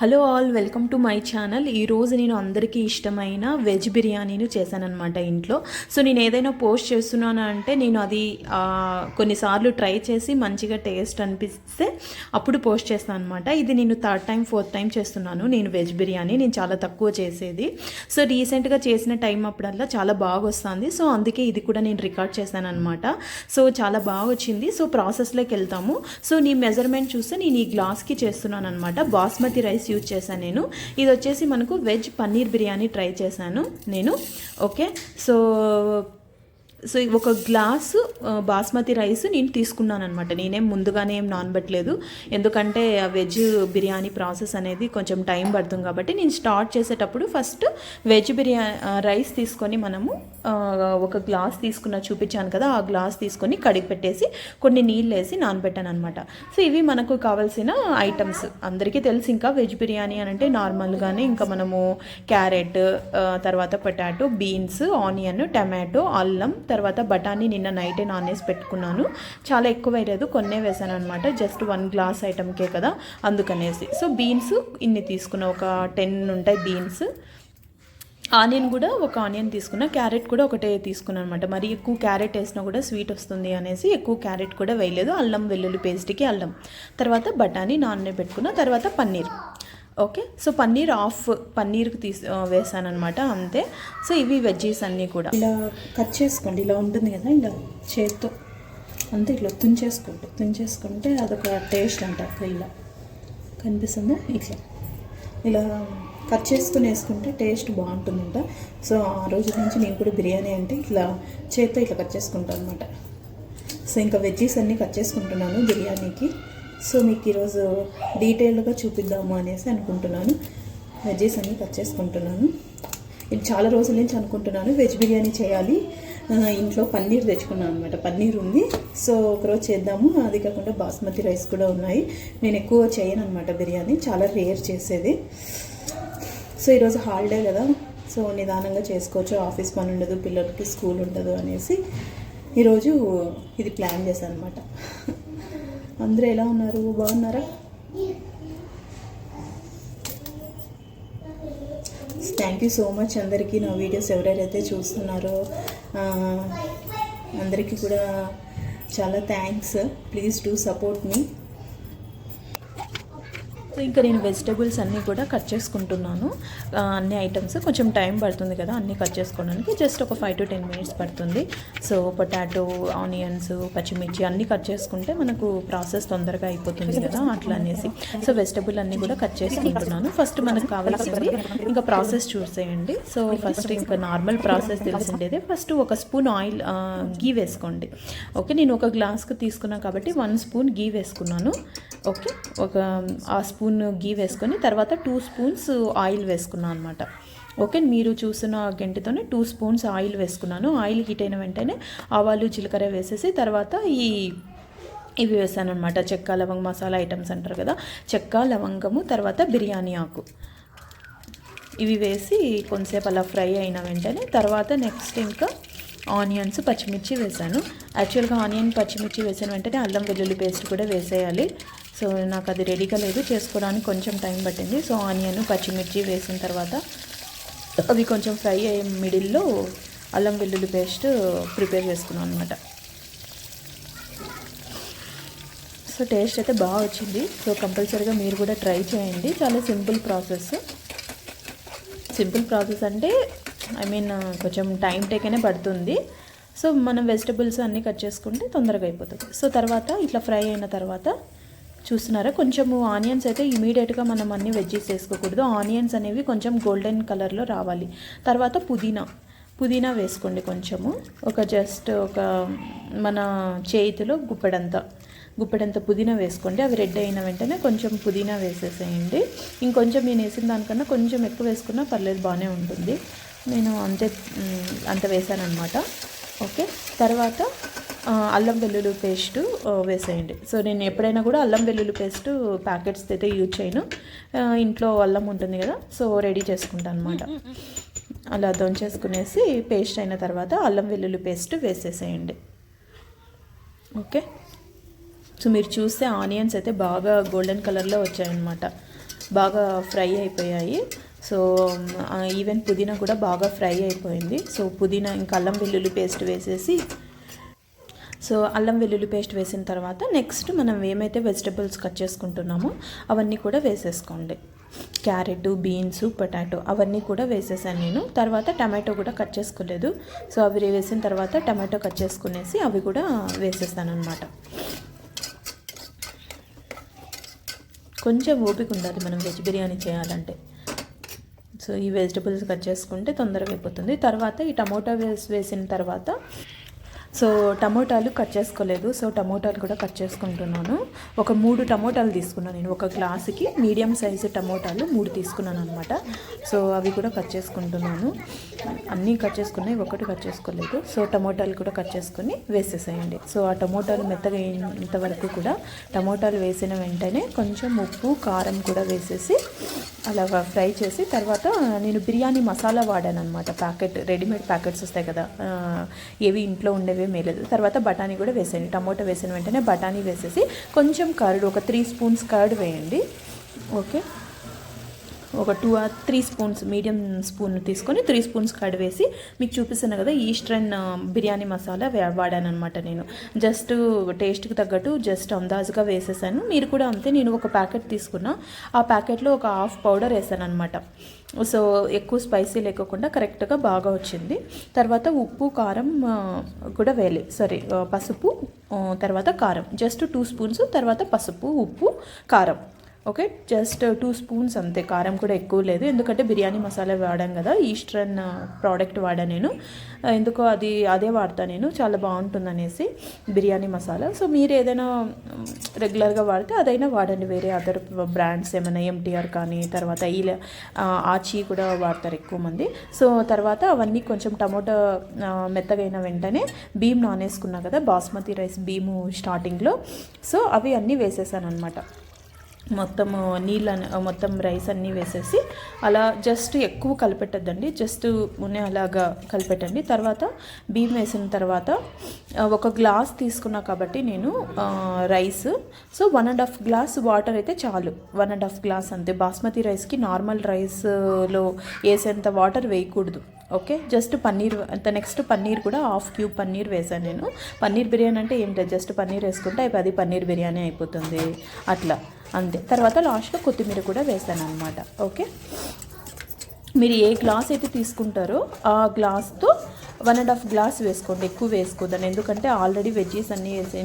Hello all welcome to my channel. ఈరోజు నేను అందరికీ ఇష్టమైన వెజ్ బిర్యానీని చేశానమాట ఇంట్లో. సో నేను ఏదైనా పోస్ట్ చేస్తున్నాను అంటే నేను అది కొన్నిసార్లు ట్రై చేసి మంచిగా టేస్ట్ అనిపిస్తే అప్పుడు పోస్ట్ చేస్తాను అనమాట ఇది నేను థర్డ్ టైం ఫోర్త్ టైం చేస్తున్నాను. నేను వెజ్ బిర్యానీ నేను చాలా తక్కువ చేసేది. సో రీసెంట్గా చేసిన టైం అప్పుడల్లా చాలా బాగా వస్తుంది సో అందుకే ఇది కూడా నేను రికార్డ్ చేశాను అనమాట సో చాలా బాగా వచ్చింది సో ప్రాసెస్లోకి వెళ్తాము. సో నీ మెజర్మెంట్ చూస్తే నేను ఈ గ్లాస్కి చేస్తున్నాను అనమాట బాస్మతి రైస్ యూజ్ చేశాను నేను. ఇది వచ్చేసి మనకు వెజ్ పన్నీర్ బిర్యానీ ట్రై చేశాను నేను. ఓకే? సో సో ఒక గ్లాసు బాస్మతి రైస్ నేను తీసుకున్నాను అనమాట నేనేం ముందుగానే ఏం నానబెట్టలేదు. ఎందుకంటే ఆ వెజ్ బిర్యానీ ప్రాసెస్ అనేది కొంచెం టైం పడుతుంది కాబట్టి నేను స్టార్ట్ చేసేటప్పుడు ఫస్ట్ వెజ్ బిర్యానీ రైస్ తీసుకొని మనము ఒక గ్లాస్ తీసుకున్న చూపించాను కదా ఆ గ్లాస్ తీసుకొని కడిగి పెట్టేసి కొన్ని నీళ్ళు వేసి నానబెట్టాను అనమాట సో ఇవి మనకు కావాల్సిన ఐటమ్స్. అందరికీ తెలుసు ఇంకా వెజ్ బిర్యానీ అని అంటే నార్మల్గానే ఇంకా మనము క్యారెట్ తర్వాత పొటాటో బీన్స్ ఆనియన్ టమాటో అల్లం తర్వాత బఠానీ నిన్న నైటే నానేసి పెట్టుకున్నాను. చాలా ఎక్కువ వేయలేదు కొన్నే వేసాను అనమాట జస్ట్ వన్ గ్లాస్ ఐటమ్కే కదా అందుకనేసి. సో బీన్స్ ఇన్ని తీసుకున్న ఒక టెన్ ఉంటాయి బీన్స్ ఆనియన్ కూడా ఒక ఆనియన్ తీసుకున్నా క్యారెట్ కూడా ఒకటే తీసుకున్నాను అనమాట మరి ఎక్కువ క్యారెట్ వేసినా కూడా స్వీట్ వస్తుంది అనేసి ఎక్కువ క్యారెట్ కూడా వేయలేదు. అల్లం వెల్లుల్లి పేస్ట్కి అల్లం. తర్వాత బఠానీ నాన్నే పెట్టుకున్న తర్వాత paneer. Okay? So paneer of పన్నీర్కి తీసి వేసాను అనమాట అంతే. సో ఇవి వెజ్జీస్ అన్నీ కూడా. ఇలా కట్ చేసుకోండి ఇలా ఉంటుంది కదా ఇలా చేత్తో. అంతే ఇట్లా తుంచేసుకోండి తుంచేసుకుంటే అదొక టేస్ట్ అంట ఇలా. కనిపిస్తుందా? ఇట్లా. ఇలా కట్ చేసుకుని వేసుకుంటే టేస్ట్ బాగుంటుందంట. సో ఆ రోజు నుంచి నేను కూడా బిర్యానీ అంటే ఇట్లా చేత్తో ఇట్లా కట్ చేసుకుంటాను అనమాట సో ఇంకా వెజ్జీస్ అన్నీ కట్ చేసుకుంటున్నాను బిర్యానీకి. సో మీకు ఈరోజు డీటెయిల్డ్గా చూపిద్దాము అనేసి అనుకుంటున్నాను. వెజ్జీస్ అన్నీ కట్ చేసుకుంటున్నాను. ఇది చాలా రోజుల నుంచి అనుకుంటున్నాను. వెజ్ బిర్యానీ చేయాలి. ఇంట్లో పన్నీర్ తెచ్చుకున్నాను అనమాట పన్నీర్ ఉంది. సో ఒకరోజు చేద్దాము. అది కాకుండా బాస్మతి రైస్ కూడా ఉన్నాయి. నేను ఎక్కువ చేయను అనమాట బిర్యానీ. చాలా రేర్ చేసేది. సో ఈరోజు హాలిడే కదా. సో నిదానంగా చేసుకోవచ్చు. ఆఫీస్ పని ఉండదు పిల్లలకి స్కూల్ ఉండదు అనేసి ఈరోజు ఇది ప్లాన్ చేశాను అనమాట అందరూ ఎలా ఉన్నారు? బాగున్నారా? థ్యాంక్ యూ సో మచ్ అందరికీ నా వీడియోస్ ఎవరైతే చూస్తున్నారో అందరికీ కూడా చాలా థ్యాంక్స్ ప్లీజ్ డూ సపోర్ట్ మీ ఇంకా నేను వెజిటేబుల్స్ అన్నీ కూడా కట్ చేసుకుంటున్నాను. అన్ని ఐటమ్స్. కొంచెం టైం పడుతుంది కదా అన్నీ కట్ చేసుకోవడానికి. జస్ట్ ఒక ఫైవ్ టు టెన్ మినిట్స్ పడుతుంది. సో పొటాటో ఆనియన్స్ పచ్చిమిర్చి అన్నీ కట్ చేసుకుంటే మనకు ప్రాసెస్ తొందరగా అయిపోతుంది కదా అట్లా అనేసి. సో వెజిటబుల్ అన్నీ కూడా కట్ చేసుకుంటున్నాను ఫస్ట్ మనకు కావాల్సింది ఇంకా ప్రాసెస్ చూసేయండి. సో ఫస్ట్ ఇంకా నార్మల్ ప్రాసెస్ తెలిసిండేదే. ఫస్ట్ ఒక స్పూన్ ఆయిల్ గీ వేసుకోండి. ఓకే నేను ఒక గ్లాస్కి తీసుకున్నాను కాబట్టి వన్ స్పూన్ గీ వేసుకున్నాను. ఓకే ఒక ఆ స్పూన్ గీ వేసుకొని తర్వాత టూ స్పూన్స్ ఆయిల్ వేసుకున్నాను అనమాట ఓకే మీరు చూసిన గంటితోనే టూ స్పూన్స్ ఆయిల్ వేసుకున్నాను. ఆయిల్ హీట్ అయిన వెంటనే ఆవాలు జీలకర్ర వేసేసి తర్వాత ఈ ఇవి వేసాను అనమాట చెక్క లవంగ మసాలా ఐటమ్స్ అంటారు కదా చెక్క లవంగము తర్వాత బిర్యానీ ఆకు. ఇవి వేసి కొంతసేపు అలా ఫ్రై అయిన వెంటనే తర్వాత నెక్స్ట్ ఇంకా ఆనియన్స్ పచ్చిమిర్చి వేసాను. యాక్చువల్గా ఆనియన్ పచ్చిమిర్చి వేసిన వెంటనే అల్లం వెల్లుల్లి పేస్ట్ కూడా వేసేయాలి. సో నాకు అది రెడీగా లేదు. చేసుకోవడానికి కొంచెం టైం పట్టింది. సో ఆనియన్ పచ్చిమిర్చి వేసిన తర్వాత అవి కొంచెం ఫ్రై అయ్యే మిడిల్లో అల్లం వెల్లుల్లి పేస్ట్ ప్రిపేర్ చేసుకున్నాను అనమాట సో టేస్ట్ అయితే బాగా వచ్చింది. సో కంపల్సరీగా మీరు కూడా ట్రై చేయండి. చాలా సింపుల్ ప్రాసెస్. సింపుల్ ప్రాసెస్ అంటే ఐ మీన్ కొంచెం టైం టేకనే పడుతుంది. సో మనం వెజిటబుల్స్ అన్నీ కట్ చేసుకుంటే తొందరగా అయిపోతుంది. సో తర్వాత ఇట్లా ఫ్రై అయిన తర్వాత చూస్తున్నారా? కొంచెము ఆనియన్స్ అయితే ఇమీడియట్గా మనం అన్ని వెజ్జీస్ వేసుకోకూడదు. ఆనియన్స్ అనేవి కొంచెం గోల్డెన్ కలర్లో రావాలి. తర్వాత పుదీనా. పుదీనా వేసుకోండి కొంచెము. ఒక జస్ట్ ఒక మన చేతిలో గుప్పెడంత. గుప్పెడంత పుదీనా వేసుకోండి. అవి రెడ్ అయిన వెంటనే కొంచెం పుదీనా వేసేసేయండి. ఇంకొంచెం నేను వేసిన దానికన్నా కొంచెం ఎక్కువ వేసుకున్నా పర్లేదు బాగానే ఉంటుంది. నేను అంతే అంత వేసాను అనమాట ఓకే. తర్వాత అల్లం వెల్లుల్లి పేస్ట్ వేసేయండి. సో నేను ఎప్పుడైనా కూడా అల్లం వెల్లుల్లి పేస్ట్ ప్యాకెట్స్ అయితే యూజ్ చేయను. ఇంట్లో అల్లం ఉంటుంది కదా సో రెడీ చేసుకుంటాను అనమాట అలా దొంచేసుకునేసి పేస్ట్ అయిన తర్వాత అల్లం వెల్లుల్లి పేస్ట్ వేసేసేయండి. ఓకే. సో మీరు చూస్తే ఆనియన్స్ అయితే బాగా గోల్డెన్ కలర్లో వచ్చాయన్నమాట. బాగా ఫ్రై అయిపోయాయి. సో ఈవెన్ పుదీనా కూడా బాగా ఫ్రై అయిపోయింది. సో పుదీనా ఇంకా అల్లం వెల్లుల్లి పేస్ట్ వేసేసి సో అల్లం వెల్లుల్లి పేస్ట్ వేసిన తర్వాత నెక్స్ట్ మనం ఏమైతే వెజిటబుల్స్ కట్ చేసుకుంటున్నామో అవన్నీ కూడా వేసేసుకోండి. క్యారెట్ బీన్స్ పొటాటో అవన్నీ కూడా వేసేసాను నేను. తర్వాత టమాటో కూడా కట్ చేసుకోలేదు. సో అవి వేసిన తర్వాత టమాటో కట్ చేసుకునేసి అవి కూడా వేసేస్తాను అనమాట కొంచెం ఓపిక ఉండాలి మనం వెజ్ బిర్యానీ చేయాలంటే. సో ఈ వెజిటబుల్స్ కట్ చేసుకుంటే తొందరగా అయిపోతుంది. తర్వాత ఈ టమోటా వేసి వేసిన తర్వాత సో టమోటాలు కట్ చేసుకోలేదు. సో టమోటాలు కూడా కట్ చేసుకుంటున్నాను. ఒక మూడు టమోటాలు తీసుకున్నాను నేను. ఒక గ్లాసుకి మీడియం సైజు టమోటాలు మూడు తీసుకున్నాను అనమాట సో అవి కూడా కట్ చేసుకుంటున్నాను. అన్నీ కట్ చేసుకున్నాయి. ఒకటి కట్ చేసుకోలేదు. సో టమోటాలు కూడా కట్ చేసుకొని వేసేసేయండి. సో ఆ టమోటాలు మెత్తగా అయ్యేంత వరకు కూడా టమోటాలు వేసిన వెంటనే కొంచెం ఉప్పు కారం కూడా వేసేసి అలా ఫ్రై చేసి తర్వాత నేను బిర్యానీ మసాలా వాడాను అనమాట ప్యాకెట్ రెడీమేడ్ ప్యాకెట్స్ వస్తాయి కదా ఏవి ఇంట్లో ఉండేవి మేలేదు. తర్వాత బఠానీ కూడా వేసేయండి టమోటా వేసిన వెంటనే బఠానీ వేసేసి కొంచెం కర్డ్ ఒక త్రీ స్పూన్స్ కర్డ్ వేయండి. ఓకే? ఒక two or three spoons medium spoon తీసుకొని త్రీ స్పూన్స్ కడివేసి మీకు చూపిస్తాను కదా ఈస్టర్న్ uh, బిర్యానీ మసాలా వాడానమాట నేను. జస్ట్ టేస్ట్కి తగ్గట్టు జస్ట్ అందాజుగా వేసేసాను. మీరు కూడా అంతే నేను ఒక ప్యాకెట్ తీసుకున్నా. ఆ ప్యాకెట్లో ఒక హాఫ్ పౌడర్ వేసాను అనమాట సో ఎక్కువ స్పైసీ లేకుండా కరెక్ట్గా బాగా వచ్చింది. తర్వాత ఉప్పు కారం uh, కూడా వేయాలి. సారీ uh, పసుపు తర్వాత కారం. జస్ట్ టూ స్పూన్స్ తర్వాత పసుపు ఉప్పు కారం. ఓకే జస్ట్ టూ స్పూన్స్ అంతే. కారం కూడా ఎక్కువ లేదు. ఎందుకంటే బిర్యానీ మసాలా వాడాం కదా. ఈస్టర్న్ ప్రోడక్ట్ uh, వాడా నేను. Uh, ఎందుకో అది అదే వాడతా నేను. చాలా బాగుంటుంది అనేసి బిర్యానీ మసాలా. సో మీరు ఏదైనా um, రెగ్యులర్గా వాడితే అదైనా వాడండి. వేరే అదర్ బ్రాండ్స్ ఏమైనా ఎంటీఆర్ కానీ తర్వాత ఈ ఆచి కూడా వాడతారు ఎక్కువ మంది. సో తర్వాత అవన్నీ కొంచెం టమోటా మెత్తగైన వెంటనే బీమ్ నానేసుకున్నా కదా బాస్మతి రైస్ బీము స్టార్టింగ్లో సో అవి అన్నీ వేసేసాను అనమాట మొత్తం నీళ్ళు మొత్తం రైస్ అన్నీ వేసేసి అలా జస్ట్ ఎక్కువ కలిపెట్టద్దండి. జస్ట్ నూనె అలాగా కలిపెట్టండి. తర్వాత బియ్యం వేసిన తర్వాత ఒక గ్లాస్ తీసుకున్నా కాబట్టి నేను rice so one and half glass water అయితే చాలు. వన్ అండ్ హాఫ్ గ్లాస్ అంతే. బాస్మతి రైస్కి నార్మల్ రైస్లో వేసేంత వాటర్ వేయకూడదు. ఓకే జస్ట్ పన్నీర్ అంత నెక్స్ట్ పన్నీర్ కూడా హాఫ్ క్యూబ్ పన్నీర్ వేసాను నేను. పన్నీర్ బిర్యానీ అంటే ఏంటి? జస్ట్ పన్నీర్ వేసుకుంటే అది పన్నీర్ బిర్యానీ అయిపోతుంది. అట్లా. అంతే. తర్వాత లాస్ట్లో కొత్తిమీర కూడా వేసాను అనమాట ఓకే? మీరు ఏ గ్లాస్ అయితే తీసుకుంటారో ఆ గ్లాస్తో వన్ అండ్ హాఫ్ గ్లాస్ వేసుకోండి. ఎక్కువ వేసుకోదని ఎందుకంటే ఆల్రెడీ వెజ్జీస్ అన్నీ వేసి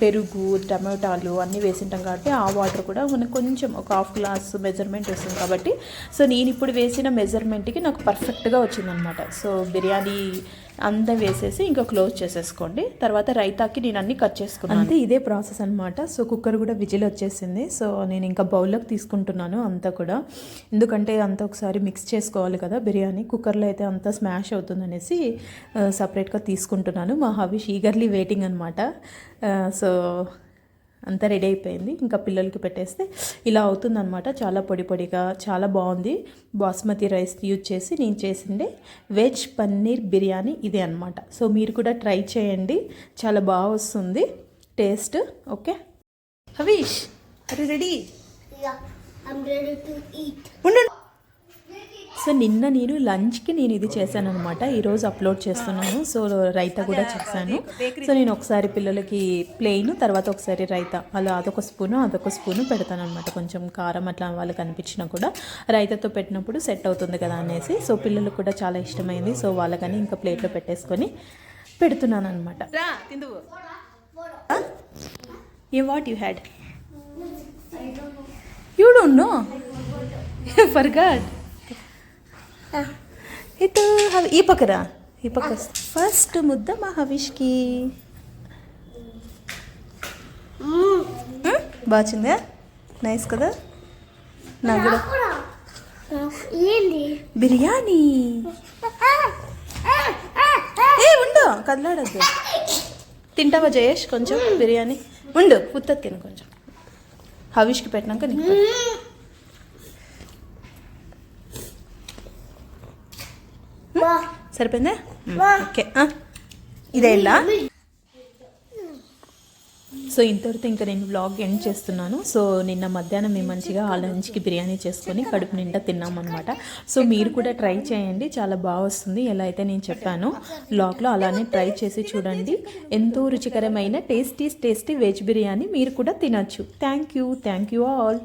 పెరుగు టమాటాలు అన్నీ వేసింటాం కాబట్టి ఆ వాటర్ కూడా మనకు కొంచెం ఒక హాఫ్ గ్లాస్ మెజర్మెంట్ వస్తుంది కాబట్టి. సో నేను ఇప్పుడు వేసిన మెజర్మెంట్కి నాకు పర్ఫెక్ట్గా వచ్చిందనమాట సో బిర్యానీ అంతా వేసేసి ఇంకా క్లోజ్ చేసేసుకోండి. తర్వాత రైతాకి నేను అన్ని కట్ చేసుకున్నాను. అంతే ఇదే ప్రాసెస్ అనమాట సో కుక్కర్ కూడా విజిల్ వచ్చేసింది. సో నేను ఇంకా బౌల్లోకి తీసుకుంటున్నాను అంతా కూడా. ఎందుకంటే అంతా ఒకసారి మిక్స్ చేసుకోవాలి కదా బిర్యానీ. కుక్కర్లో అయితే అంతా స్మాష్ అవుతుంది అనేసి సపరేట్గా తీసుకుంటున్నాను. మా హవిష్ ఈగర్లీ వెయిటింగ్ అనమాట సో అంతా రెడీ అయిపోయింది. ఇంకా పిల్లలకి పెట్టేస్తే ఇలా అవుతుందన్నమాట. చాలా పొడి పొడిగా చాలా బాగుంది. బాస్మతి రైస్ యూజ్ చేసి నేను చేసిందే వెజ్ పన్నీర్ బిర్యానీ ఇదే అనమాట సో మీరు కూడా ట్రై చేయండి. చాలా బాగా వస్తుంది. Taste okay? Havish ready Yeah, so నిన్న నేను లంచ్కి నేను ఇది చేశాను అనమాట ఈరోజు అప్లోడ్ చేస్తున్నాను. సో రైతా కూడా చేశాను. సో నేను ఒకసారి పిల్లలకి ప్లెయిన్ తర్వాత ఒకసారి రైతా. అలా అదొక స్పూను అదొక స్పూను పెడతాను అనమాట కొంచెం కారం అట్లా వాళ్ళకి అనిపించినా కూడా. రైతాతో పెట్టినప్పుడు సెట్ అవుతుంది కదా అనేసి. సో పిల్లలకు కూడా చాలా ఇష్టమైంది. సో వాళ్ళకని ఇంకా ప్లేట్లో పెట్టేసుకొని పెడుతున్నాను అనమాట ఏ what you had you don't know forgot ఇటు ఈ పక్కరా? ఈ పక్క ఫస్ట్ ముద్ద మా హవిష్కి బాగుందా నైస్ కదా? నాకు కూడా. బిర్యానీ. ఏ ఉండు. కదలాడద్దు. తింటావా జయేష్ కొంచెం? బిర్యానీ. ఉండు ఉత్త తిను కొంచెం. హవిష్కి పెట్టినాక నీకు పెట్టు. వా సరిపోయిందా? ఓకే. ఇదే ఇల్లా సో ఇంతవరకు ఇంకా నేను వ్లాగ్ ఎండ్ చేస్తున్నాను. సో నిన్న మధ్యాహ్నం మేము మంచిగా ఆ లంచ్కి బిర్యానీ చేసుకొని కడుపు నిండా తిన్నామన్నమాట. సో మీరు కూడా ట్రై చేయండి. చాలా బాగా వస్తుంది. ఎలా అయితే నేను చెప్పానో వ్లాగ్లో అలానే ట్రై చేసి చూడండి. ఎంతో రుచికరమైన టేస్టీ టేస్టీ వెజ్ బిర్యానీ మీరు కూడా తినచ్చు. Thank you thank you all